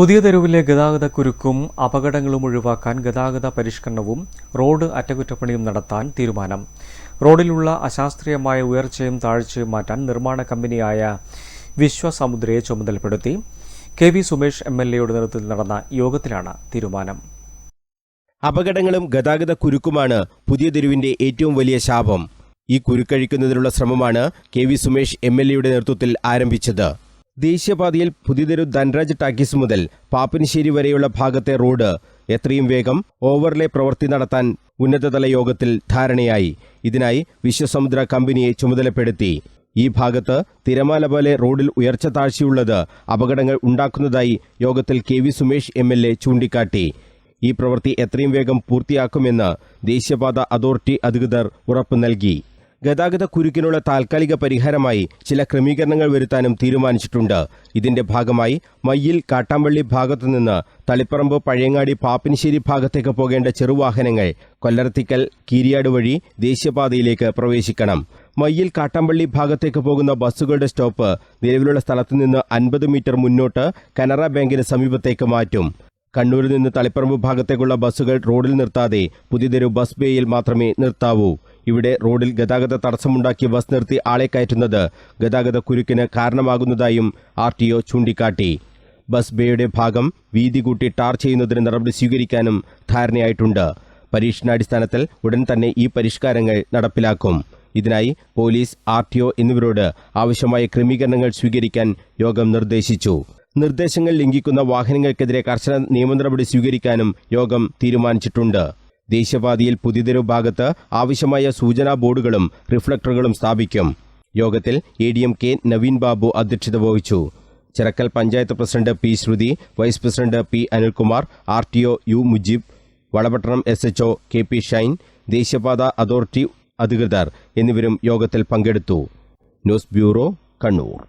പുതിയ തെരുവിലെ ഗതാഗത കുരുക്കും അപകടങ്ങളും ഒഴിവാക്കാൻ ഗതാഗത പരിഷ്കരണവും റോഡ് അറ്റകുറ്റപ്പണിയും നടത്താൻ തീരുമാനം. റോഡിലുള്ള അശാസ്ത്രീയമായ ഉയർച്ചയും താഴ്ചയും മാറ്റാൻ നിർമ്മാണ കമ്പനിയായ വിശ്വസമുദ്രയെ ചുമതലപ്പെടുത്തി. K V Sumesh M L എയുടെ നേതൃത്വത്തിൽ നടന്ന യോഗത്തിലാണ് തീരുമാനം. അപകടങ്ങളും ഗതാഗത കുരുക്കുമാണ് പുതിയ തെരുവിന്റെ ഏറ്റവും വലിയ ശാപം. ഈ കുരുക്കഴിക്കുന്നതിനുള്ള ശ്രമമാണ് K V Sumesh M L എയുടെ നേതൃത്വത്തിൽ ആരംഭിച്ചത്. ദേശീയപാതയിൽ പുതിയതൊരു ധൻരാജ് ടാക്കീസ് മുതൽ പാപ്പിനിശ്ശേരി വരെയുള്ള ഭാഗത്തെ റോഡ് എത്രയും വേഗം ഓവർലേ പ്രവൃത്തി നടത്താൻ ഉന്നതതല യോഗത്തിൽ ധാരണയായി. ഇതിനായി വിശ്വസമുദ്ര കമ്പനിയെ ചുമതലപ്പെടുത്തി. ഈ ഭാഗത്ത് തിരമാല പോലെ റോഡിൽ ഉയർച്ച താഴ്ചയുള്ളത് അപകടങ്ങൾ ഉണ്ടാക്കുന്നതായി യോഗത്തിൽ K V Sumesh M L A ചൂണ്ടിക്കാട്ടി. ഈ പ്രവൃത്തി എത്രയും വേഗം പൂർത്തിയാക്കുമെന്ന് ദേശീയപാത അതോറിറ്റി അധികൃതർ ഉറപ്പു നൽകി. ഗതാഗത കുരുക്കിനുള്ള താൽക്കാലിക പരിഹാരമായി ചില ക്രമീകരണങ്ങൾ വരുത്താനും തീരുമാനിച്ചിട്ടുണ്ട്. ഇതിന്റെ ഭാഗമായി മയ്യിൽ കാട്ടാമ്പള്ളി ഭാഗത്തുനിന്ന് തളിപ്പറമ്പ് പഴയങ്ങാടി പാപ്പിനിശ്ശേരി ഭാഗത്തേക്ക് പോകേണ്ട ചെറുവാഹനങ്ങൾ കൊല്ലർത്തിക്കൽ കീരിയാട് വഴി ദേശീയപാതയിലേക്ക് പ്രവേശിക്കണം. മയ്യിൽ കാട്ടാമ്പള്ളി ഭാഗത്തേക്ക് പോകുന്ന ബസ്സുകളുടെ സ്റ്റോപ്പ് നിലവിലുള്ള സ്ഥലത്തുനിന്ന് അൻപത് മീറ്റർ മുന്നോട്ട് കനറ ബാങ്കിന് സമീപത്തേക്ക് മാറ്റും. കണ്ണൂരിൽ നിന്ന് തളിപ്പറമ്പ് ഭാഗത്തേക്കുള്ള ബസ്സുകൾ റോഡിൽ നിർത്താതെ പുതിയതൊരു ബസ് ബേയിൽ മാത്രമേ നിർത്താവൂ. ഇവിടെ റോഡിൽ ഗതാഗത തടസ്സമുണ്ടാക്കി ബസ് നിർത്തി ആളെ കയറ്റുന്നത് ഗതാഗത കുരുക്കിന് കാരണമാകുന്നതായും ആർ ടി ഒ ചൂണ്ടിക്കാട്ടി. ബസ് ബേയുടെ ഭാഗം വീതി കൂട്ടി ടാർ ചെയ്യുന്നതിന് നടപടി സ്വീകരിക്കാനും ധാരണയായിട്ടുണ്ട്. പരീക്ഷണാടിസ്ഥാനത്തിൽ ഉടൻ തന്നെ ഈ പരിഷ്കാരങ്ങൾ നടപ്പിലാക്കും. ഇതിനായി പോലീസ് ആർ ടി ഒ എന്നിവരോട് ആവശ്യമായ ക്രമീകരണങ്ങൾ സ്വീകരിക്കാൻ യോഗം നിർദ്ദേശിച്ചു. നിർദ്ദേശങ്ങൾ ലംഘിക്കുന്ന വാഹനങ്ങൾക്കെതിരെ കർശന നിയമ നടപടി സ്വീകരിക്കാനും യോഗം തീരുമാനിച്ചിട്ടുണ്ട്. ദേശീയപാതയിൽ പുതിയതെരു ഭാഗത്ത് ആവശ്യമായ സൂചനാ ബോർഡുകളും റിഫ്ലക്ടറുകളും സ്ഥാപിക്കും. യോഗത്തിൽ A D M K Naveen Babu അധ്യക്ഷത വഹിച്ചു. Chirakkal panchayat president P Sruthi vice president P Anilkumar R T O U Mujeeb Valapattanam S H O K P Shine ദേശീയപാത അതോറിറ്റി അധികൃതർ എന്നിവരും യോഗത്തിൽ പങ്കെടുത്തു. News bureau Kannur.